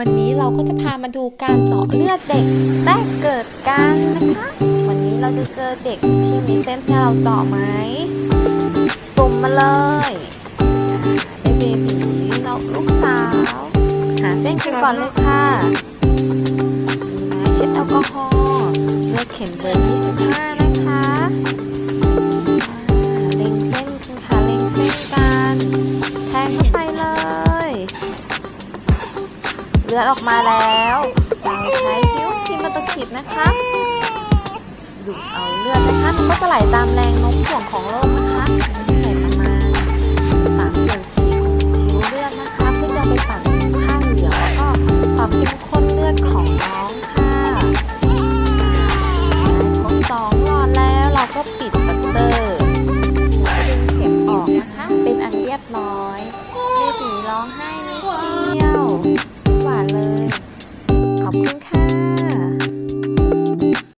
วันนี้เราก็จะพามาดูการเจาะเลือดเด็กแรกเกิดกันนะคะ วันนี้เราจะเจอเด็กที่มีเส้นให้เราเจาะไหมสุ่มมาเลยอ่าได้เบบีเราลูกสาว หาเส้นกันก่อนเลยค่ะมีไม้เช็ดแอลกอฮอล์เลือกเข็มเบอร์25 เลือดออกมาแล้วเราใช้พิ้วพิมพ์มาตะขิดนะคะดูดเอาเลือดนะคะมันก็จะไหลตามแรงโน้มถ่วงของโลกนะคะใส่ประมาณ3ส่วน4ของผิวเลือดนะคะเพื่อจะไปปั่นค่างเหลืองแล้วก็ความเข้มข้นเลือดของน้องค่ะครบสองหลอดแล้วเราก็ปิดปัตเตอร์ดึงเข็มออกนะคะ เป็นอันเรียบร้อยเบบีร้องไห้นิดเดียว